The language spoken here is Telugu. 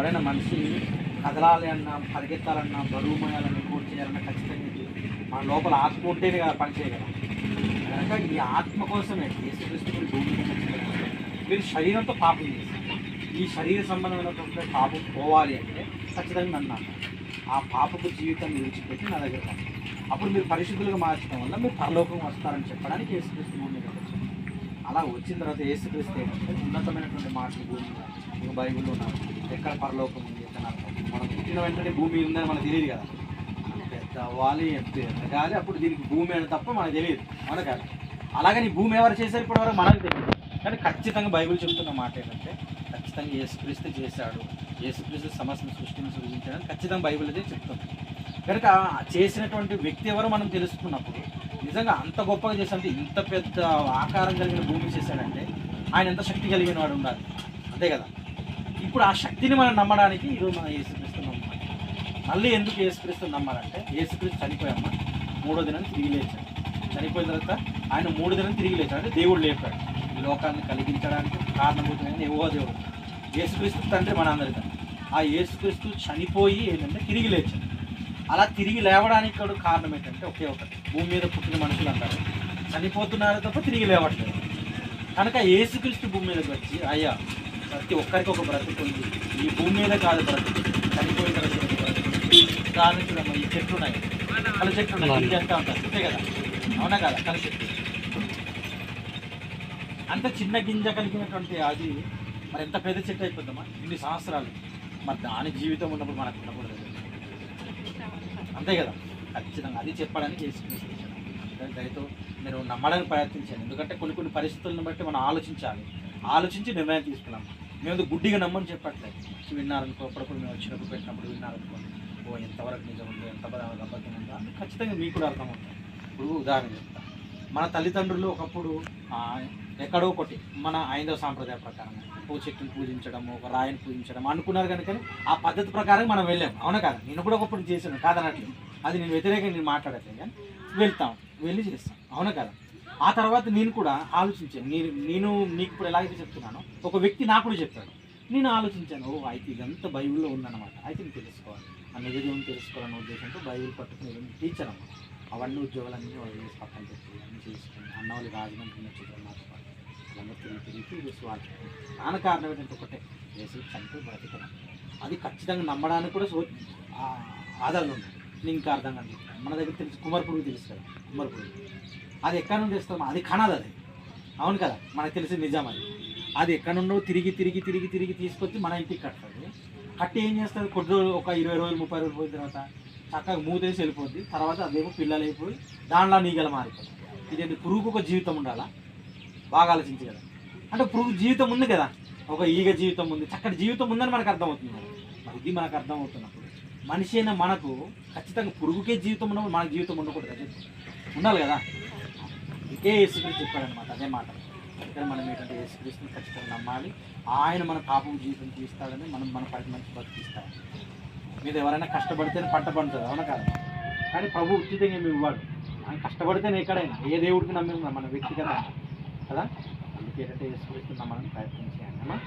ఎవరైనా మనిషి కదలాలి అన్నా పరిగెత్తాలన్నా బరువు మోయాలన్నా కోట్ చేయాలన్నా ఖచ్చితంగా మన లోపల ఆత్మ ఉంటేనే కదా పనిచేయగలం కనుక ఈ ఆత్మ కోసమే యేసుక్రీస్తు మీరు భూమి మీరు శరీరంతో పాపం చేస్తారు ఈ శరీర సంబంధమైన పాపం పోవాలి అంటే ఖచ్చితంగా నన్ను ఆ పాపపు జీవితాన్ని విడిచిపెట్టి నా దగ్గర అప్పుడు మీరు పరిశుద్ధులుగా మార్చడం వల్ల మీరు పరలోకం వస్తారని చెప్పడానికి యేసుక్రీస్తు భూమి మీద అలా వచ్చిన తర్వాత యేసుక్రీస్తు ఉన్నతమైనటువంటి మాటలు భూమి మీద బైబిల్లో ఉన్నారు ఎక్కడ పరలోకం ఉంది ఎక్కడ మనం పుట్టిన వెంటనే భూమి ఉందని మనకు తెలియదు కదా. పెద్ద అవ్వాలి ఎదగాలి అప్పుడు దీనికి భూమి అని తప్ప మనకు తెలియదు. అవునా కాదు అలాగని భూమి ఎవరు చేశారు ఇప్పుడు వరకు మనకు తెలియదు. కానీ ఖచ్చితంగా బైబిల్ చెప్తున్న మాట ఏంటంటే ఖచ్చితంగా యేసుక్రీస్తు చేశాడు. యేసుక్రీస్తు సమస్యను సృష్టిని సృష్టించాడని ఖచ్చితంగా బైబిల్ అయితే చెప్తుంది. కనుక చేసినటువంటి వ్యక్తి ఎవరో మనం తెలుసుకున్నప్పుడు నిజంగా అంత గొప్పగా చేశాడంటే ఇంత పెద్ద ఆకారం కలిగిన భూమి చేశాడంటే ఆయన ఎంత శక్తి కలిగిన వాడు ఉండాలి. అంతే కదా? ఇప్పుడు ఆ శక్తిని మనం నమ్మడానికి ఈరోజు మనం ఏసుక్రీస్తు నమ్మాలి మళ్ళీ ఎందుకు ఏసుక్రీస్తు నమ్మాలంటే ఏసుక్రీస్తు చనిపోయామ్మ మూడో దినం తిరిగి లేచాడు. చనిపోయిన తర్వాత ఆయన మూడు దినం తిరిగి లేచాడు. అంటే దేవుడు లేపాడు. ఈ లోకాన్ని కలిగించడానికి కారణభూతమైన ఏవో దేవుడు. యేసుక్రీస్తు తండ్రి మన అందరి తండ్రి ఆ యేసుక్రీస్తు చనిపోయి ఏంటంటే తిరిగి లేచాడు. అలా తిరిగి లేవడానికి కూడా కారణం ఏంటంటే ఒకే ఒకటి. భూమి మీద పుట్టిన మనుషులు అంటారు. చనిపోతున్నారు తప్ప తిరిగి లేవట్లేదు. కనుక యేసుక్రీస్తు భూమి మీదకి వచ్చి అయ్యా ప్రతి ఒక్కరికి ఒక బ్రతుకు ఉంది. ఈ భూమి మీద కాదు బ్రతుకు. చనిపోయిన దాని చూడమ్మా ఈ చెట్లు ఉన్నాయి. కల చెట్లు ఉన్నాయి. అంతా ఉంటాయి అంతే కదా? అవునా కదా? కల చెట్లు. అంత చిన్న గింజ కలిగినటువంటి అది మరి ఎంత పెద్ద చెట్టు అయిపోద్దామా ఇన్ని సంవత్సరాలు. మరి దాని జీవితం ఉన్నప్పుడు మనకు ఉండకూడదు. అంతే కదా. ఖచ్చితంగా అది చెప్పడానికి యేసుక్రీస్తు దయతో మీరు నమ్మడానికి ప్రయత్నించండి. ఎందుకంటే కొన్ని కొన్ని పరిస్థితులను బట్టి మనం ఆలోచించాలి. ఆలోచించి నిర్ణయం తీసుకున్నాం. మేము గుడ్డిగా నమ్మని చెప్పట్లేదు. విన్నారనుకో అప్పుడప్పుడు మేము వచ్చినప్పుడు పెట్టినప్పుడు విన్నారనుకో ఓ ఎంతవరకు నిజం ఉందో ఎంత అబద్ధం ఉందో అని ఖచ్చితంగా మీకు కూడా అర్థమవుతుంది. ఇప్పుడు ఉదాహరణ చెప్తా. మన తల్లిదండ్రులు ఒకప్పుడు ఎక్కడో ఒకటి మన ఐదవ సాంప్రదాయ ప్రకారం. ఓ చెట్టుని పూజించడం ఒక రాయిని పూజించడం అనుకున్నారు కనుక ఆ పద్ధతి ప్రకారం మనం వెళ్ళాం. అవునా కాదు? నేను కూడా ఒకప్పుడు చేశాను కాదనట్లేదు. అది నేను వ్యతిరేకంగా నేను మాట్లాడట్లేదు కానీ వెళ్తాం వెళ్ళి చేస్తాం. అవునా కదా? ఆ తర్వాత నేను కూడా ఆలోచించాను. నేను నేను నీకు ఇప్పుడు ఎలాగైతే చెప్తున్నానో ఒక వ్యక్తి నాకు కూడా చెప్పాడు. నేను ఆలోచించాను ఓ అయితే ఇదంతా బైబిల్లో ఉందన్నమాట. అయితే నేను తెలుసుకోవాలి. ఆ నిజం తెలుసుకోవాలన్న ఉద్దేశంతో బైబిల్ పట్టుకుని టీచర్ అమ్మ. అవన్నీ ఉద్యోగాలన్నీ వదిలేసి పక్కన పెట్టి అన్నీ చేసుకుని అన్న వాళ్ళు రాజమండ్రి నుంచి నాతో పాటు తిరిగి తిరిగి తిరిగి కారణం ఏంటంటే ఒకటే వేసి చనిపోయి బ్రతకడం. అది ఖచ్చితంగా నమ్మడానికి కూడా సో ఆధారాలు ఉన్నాయి. నేను ఇంకా అర్థం కాదు. మన దగ్గర తెలుసు కుమార్ తెలుసు కదా కుమార్ అది ఎక్కడ నుండి ఇస్తాం అది కనదు అది. అవును కదా మనకు తెలిసి నిజం అది. అది ఎక్కడ నుండో తిరిగి తిరిగి తిరిగి తిరిగి తీసుకొచ్చి మన ఇంటికి కట్టదు కట్టి ఏం చేస్తుంది కొద్ది రోజులు ఒక ఇరవై రోజులు ముప్పై రోజులు పోయిన తర్వాత చక్కగా మూతేసి వెళ్ళిపోద్ది. తర్వాత అదేమో పిల్లలు అయిపోయి దాంట్లో నీగలు మారిపోతుంది ఇదేంటి పురుగుకు ఒక జీవితం ఉండాలా? బాగా ఆలోచించి కదా. అంటే పురుగు జీవితం ఉంది కదా. ఒక ఈగ జీవితం ఉంది చక్కటి జీవితం ఉందని మనకు అర్థమవుతుంది. మరి ఇది మనకు అర్థమవుతున్నప్పుడు మనిషి అయిన మనకు ఖచ్చితంగా పురుగుకే జీవితం ఉన్నప్పుడు మన జీవితం ఉండకూడదు కదా. ఉండాలి కదా. ఇదే యేసుక్రీస్తు చెప్పాడనమాట అదే మాట. ఇక్కడ మనం ఏంటంటే యేసుక్రీస్తుని ఖచ్చితంగా నమ్మాలి. ఆయన మన పాపం జీవితం తీస్తాడని మనం మన పది మంచి బతికిస్తాడు మీరు ఎవరైనా కష్టపడితేనే పంట పండుతుంది అవునా కాదు? కానీ ప్రభు ఉచితంగా ఏమి ఇవ్వడు ఆయన కష్టపడితేనే ఎక్కడైనా ఏ దేవుడికి నమ్మి మన వ్యక్తిగత కదా? అందుకే ఏంటంటే యేసుక్రీస్తు నమ్మడానికి ప్రయత్నం చేయండి. అమ్మా